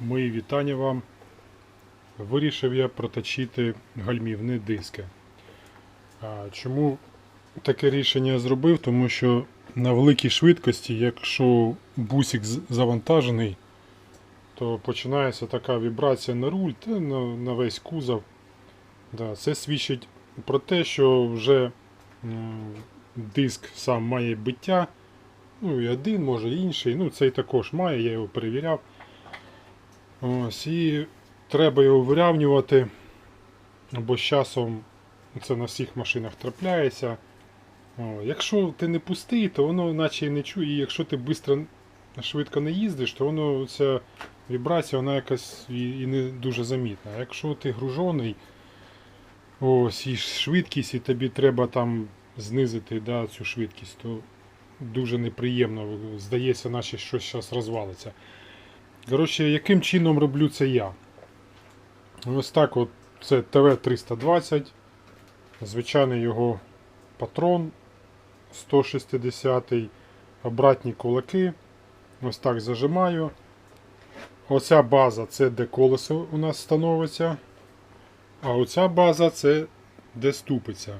Мої вітання вам. Вирішив я проточити гальмівні диски. Чому таке рішення зробив? Тому що на великій швидкості, якщо бусик завантажений, то починається така вібрація на руль та на, весь кузов. Це свідчить про те, що вже диск сам має биття. Ну і один, може інший. Ну, цей також має, я його перевіряв. Ось, і треба його вирівнювати, бо з часом це на всіх машинах трапляється. Якщо ти не пустий, то воно наче і не чує. І якщо ти швидко, швидко не їздиш, то воно ця вібрація вона якась і, не дуже замітна. Якщо ти гружений, ось і швидкість, і тобі треба там знизити да, цю швидкість, то дуже неприємно. Здається, наче щось зараз розвалиться. Коротше, яким чином роблю це я? Ось так от це ТВ-320. Звичайний його патрон 160 обратні кулаки. Ось так зажимаю. Оця база це де колесо у нас становиться. А оця база це де ступиця.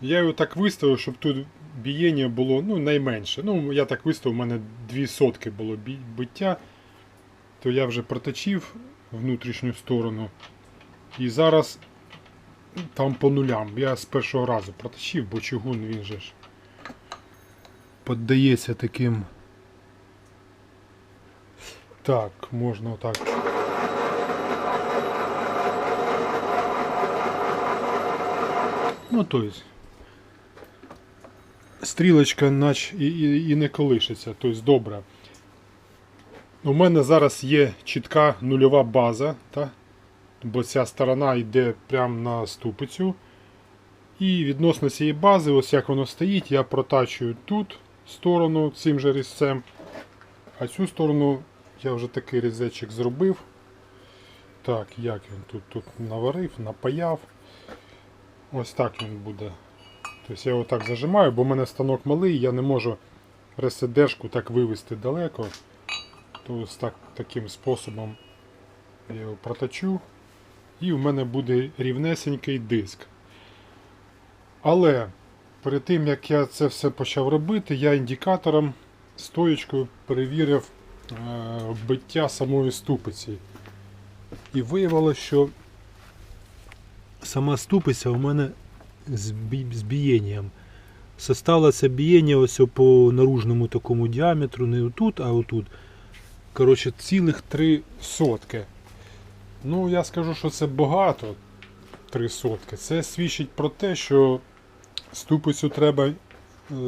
Я його так виставив, щоб тут бієння було ну, найменше. Ну, я так виставив, у мене 2 сотки було биття то я вже проточив внутрішню сторону. І зараз там по нулям. Я з першого разу проточив, бо чугун він же ж піддається таким. Так, можна отак. Ну, то есть, стрілочка нач і, і, і не колишиться, тобто добре. У мене зараз є чітка нульова база, та? бо ця сторона йде прямо на ступицю. І відносно цієї бази, ось як воно стоїть, я протачую тут сторону цим же різцем. А цю сторону я вже такий різечок зробив. Так, як він тут, тут наварив, напаяв. Ось так він буде. Тобто я його так зажимаю, бо в мене станок малий, я не можу ресидешку так вивести далеко. То ось так, таким способом я його проточу. І в мене буде рівнесенький диск. Але перед тим як я це все почав робити, я індикатором стоєчкою перевірив е, биття самої ступиці. І виявилося, що сама ступиця у мене з, з бієнням. Составилося бієння ось по наружному такому діаметру, не отут, а отут. Коротше, цілих три сотки. Ну, я скажу, що це багато. Три сотки. Це свідчить про те, що ступицю треба е,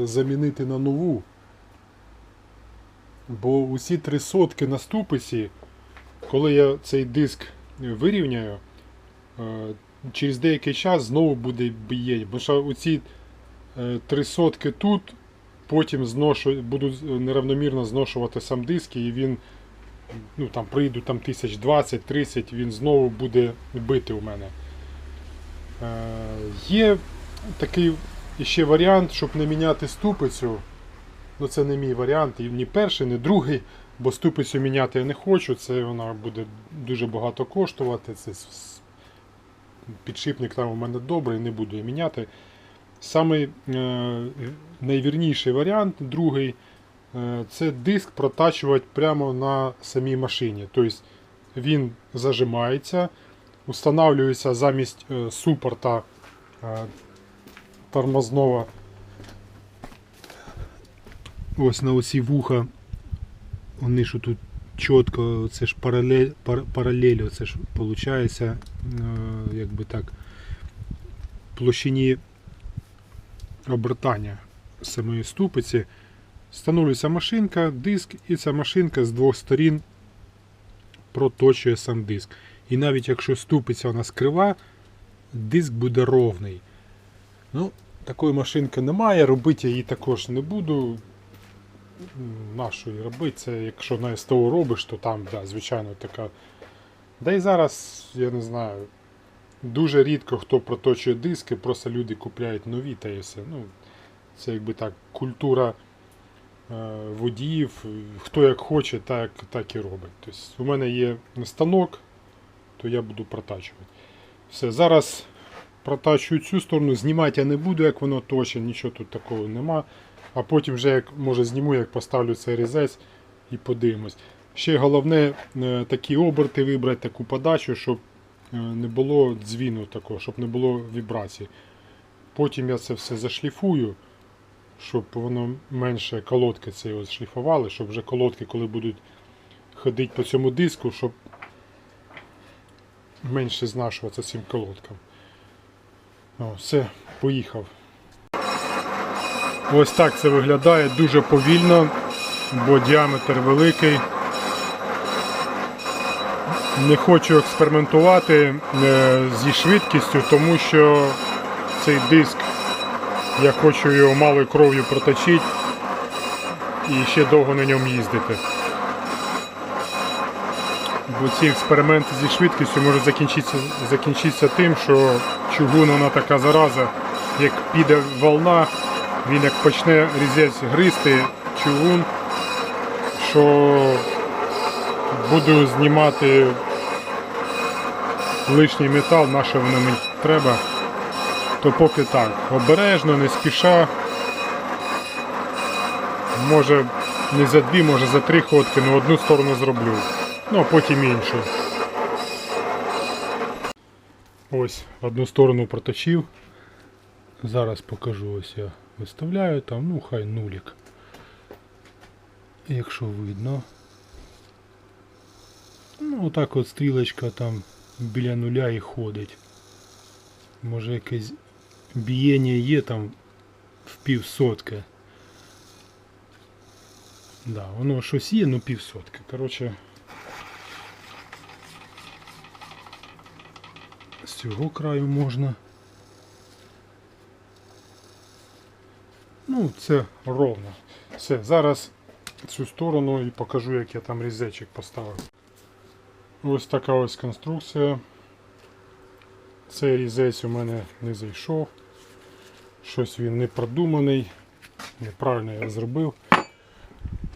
замінити на нову. Бо усі три сотки на ступиці, коли я цей диск вирівняю, е, через деякий час знову буде бієння. Бо що оці е, три сотки тут, потім зношу, буду неравномірно зношувати сам диск, і він ну, там прийду там тисяч 20-30, він знову буде бити у мене. Е, є такий ще варіант, щоб не міняти ступицю. Ну, це не мій варіант, і ні перший, ні другий, бо ступицю міняти я не хочу, це вона буде дуже багато коштувати. Це підшипник там у мене добрий, не буду я міняти. Самий е, найвірніший варіант, другий, це диск протачувати прямо на самій машині. Тобто він зажимається, встановлюється замість е, супорта е, тормозного. Ось на оці вуха. Вони що тут чітко, це ж паралель, пар, паралель це ж виходить, е, якби так, площині обертання самої ступиці. Встановлюється машинка, диск, і ця машинка з двох сторін проточує сам диск. І навіть якщо ступиця у нас крива, диск буде ровний. Ну, такої машинки немає, робити її також не буду. Її робити? Це якщо на СТО робиш, то там, да, звичайно, така. Да і зараз, я не знаю, дуже рідко хто проточує диски, просто люди купляють нові та і все. Ну, це якби так, культура водіїв, хто як хоче, так, так і робить. Тобто у мене є станок, то я буду протачувати. Все, зараз протачую цю сторону, знімати я не буду, як воно точно, нічого тут такого нема. А потім вже як може зніму, як поставлю цей різець і подивимось. Ще головне е, такі оберти вибрати, таку подачу, щоб е, не було дзвіну такого, щоб не було вібрацій. Потім я це все зашліфую, щоб воно менше колодки цієї шліфували, щоб вже колодки, коли будуть ходити по цьому диску, щоб менше знашуватися цим колодкам. О, все, поїхав. Ось так це виглядає дуже повільно, бо діаметр великий. Не хочу експериментувати е, зі швидкістю, тому що цей диск я хочу його малою кров'ю проточити і ще довго на ньому їздити. Бо ці експерименти зі швидкістю можуть закінчитися, закінчитися тим, що чугун вона така зараза, як піде волна, він як почне різець гризти чугун, що буду знімати лишній метал, на що воно мені треба, то поки так. Обережно, не спіша. Може не за дві, може за три ходки, але одну сторону зроблю. Ну, а потім іншу. Ось, одну сторону проточив. Зараз покажу, ось я виставляю там, ну хай нулік. Якщо видно. Ну, отак от стрілочка там біля нуля і ходить. Може якесь бієння є там в пів сотки. Да, воно щось є, ну пів сотки. Коротше. З цього краю можна. Ну, це ровно. Все, зараз цю сторону і покажу, як я там різечок поставив. Ось така ось конструкція. Цей різець у мене не зайшов. Щось він не продуманий. Неправильно я зробив.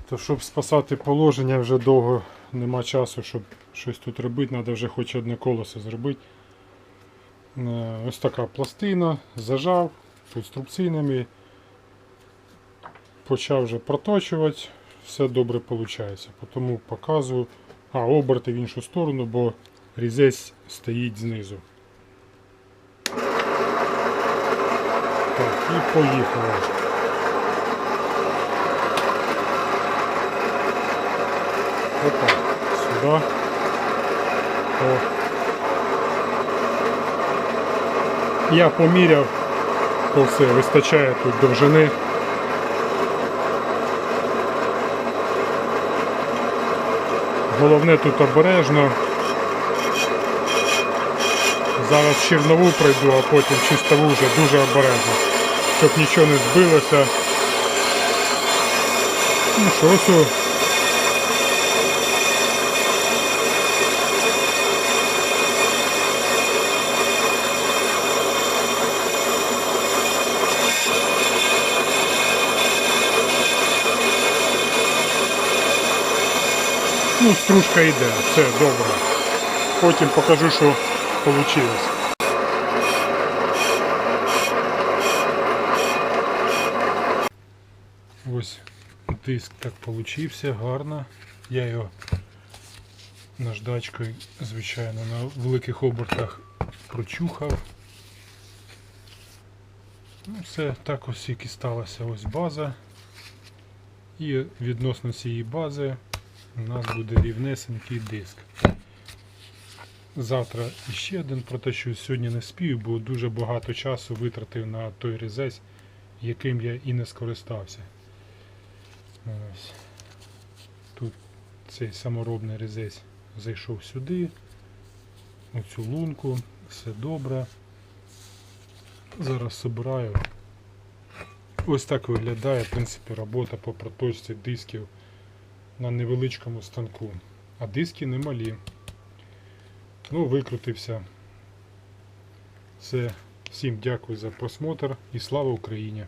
То щоб спасати положення вже довго нема часу, щоб щось тут робити, треба вже хоч одне колесо зробити. Е, Ось така пластина, зажав тут струбцинами. Почав вже проточувати, все добре виходить. Тому показую. А, оберти в іншу сторону, бо різець стоїть знизу. Так, і поїхали. Опа, сюди. О. Я поміряв, то все, вистачає тут довжини. Головне тут обережно. Зараз чернову пройду, а потім чистову вже дуже обережно, щоб нічого не збилося. Ну о. Ну, стружка йде, все добре. Потім покажу, що вийшло. Диск так получився, гарно. Я його наждачкою, звичайно, на великих обертах прочухав. Ну, все, так ось як і сталася ось база. І відносно цієї бази у нас буде рівнесенький диск. Завтра ще один протащу. Сьогодні не спію, бо дуже багато часу витратив на той різець, яким я і не скористався. Ось. Тут цей саморобний різець зайшов сюди, у цю лунку, все добре. Зараз собираю. Ось так виглядає в принципі робота по проточці дисків на невеличкому станку. А диски немалі. Ну, викрутився. Все. Всім дякую за просмотр і слава Україні!